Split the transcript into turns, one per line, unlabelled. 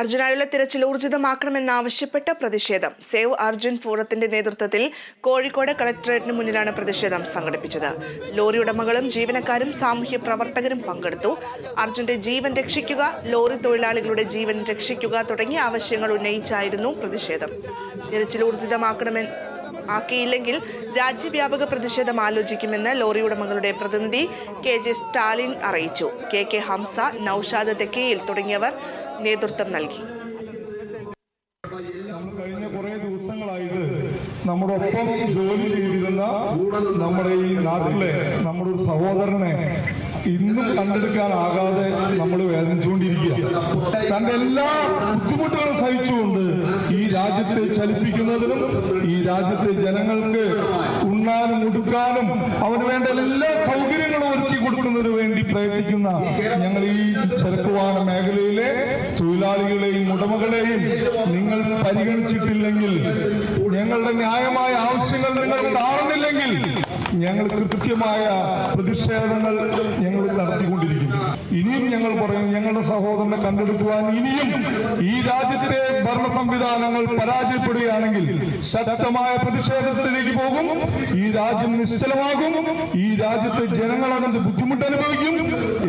അർജുനായുള്ള തിരച്ചിൽ ഊർജിതമാക്കണമെന്നാവശ്യപ്പെട്ട പ്രതിഷേധം. സേവ് അർജുൻ ഫോറത്തിന്റെ നേതൃത്വത്തിൽ കോഴിക്കോട് കളക്ടറേറ്റിന് മുന്നിലാണ് പ്രതിഷേധം സംഘടിപ്പിച്ചത്. ലോറി ഉടമകളും ജീവനക്കാരും സാമൂഹ്യ പ്രവർത്തകരും പങ്കെടുത്തു. അർജുന്റെ ജീവൻ രക്ഷിക്കുക ലോറി തൊഴിലാളികളുടെ ജീവൻ രക്ഷിക്കുക തുടങ്ങിയ ആവശ്യങ്ങൾ ഉന്നയിച്ചായിരുന്നു പ്രതിഷേധം. തിരച്ചിൽ ഊർജിതമാക്കണമെന്ന് ആക്കിയില്ലെങ്കിൽ രാജ്യവ്യാപക പ്രതിഷേധം ആലോചിക്കുമെന്ന് ലോറി ഉടമകളുടെ പ്രതിനിധി കെ ജെ സ്റ്റാലിൻ അറിയിച്ചു. കെ കെ ഹംസ നൌഷാദ് തെക്കേയിൽ തുടങ്ങിയവർ നേതൃത്വം നൽകി.
കഴിഞ്ഞ കുറേ ദിവസങ്ങളായിട്ട് നമ്മുടെ ഒപ്പം ജോലി ചെയ്തിരുന്ന നമ്മുടെ ഈ നാട്ടിലെ നമ്മുടെ ഒരു സഹോദരനെ ഇന്നും കണ്ടെടുക്കാനാകാതെ നമ്മൾ വേദനിച്ചുകൊണ്ടിരിക്കുക. തന്റെ എല്ലാ ബുദ്ധിമുട്ടുകളും സഹിച്ചുകൊണ്ട് ഈ രാജ്യത്തെ ചലിപ്പിക്കുന്നതിനും ഈ രാജ്യത്തെ ജനങ്ങൾക്ക് ഉണ്ണാനും ഉടുക്കാനും അവന് വേണ്ട എല്ലാ സൗകര്യങ്ങളും ഒരുക്കി വേണ്ടി പ്രയത്നിക്കുന്ന ഞങ്ങൾ ഈ ചെറുക്കുവാന മേഖലയിലെ തൊഴിലാളികളെയും ഉടമകളെയും നിങ്ങൾ പരിഗണിച്ചിട്ടില്ലെങ്കിൽ ഞങ്ങളുടെ ന്യായമായ ആവശ്യങ്ങൾ നിങ്ങൾ കാണുന്നില്ലെങ്കിൽ ഞങ്ങൾ കൃത്യമായ പ്രതിഷേധങ്ങൾ ഞങ്ങൾ നടത്തിക്കൊണ്ടിരിക്കും ഇനിയും ഞങ്ങൾ പറയും ഞങ്ങളുടെ സഹോദരനെ കണ്ടെടുക്കുവാൻ ഇനിയും ഈ രാജ്യത്തെ ഭരണ സംവിധാനങ്ങൾ പരാജയപ്പെടുകയാണെങ്കിൽ ശക്തമായ പ്രതിഷേധത്തിലേക്ക് പോകും ഈ രാജ്യം നിശ്ചലമാകും ഈ രാജ്യത്തെ ജനങ്ങൾ അതിന്റെ ബുദ്ധിമുട്ട് അനുഭവിക്കും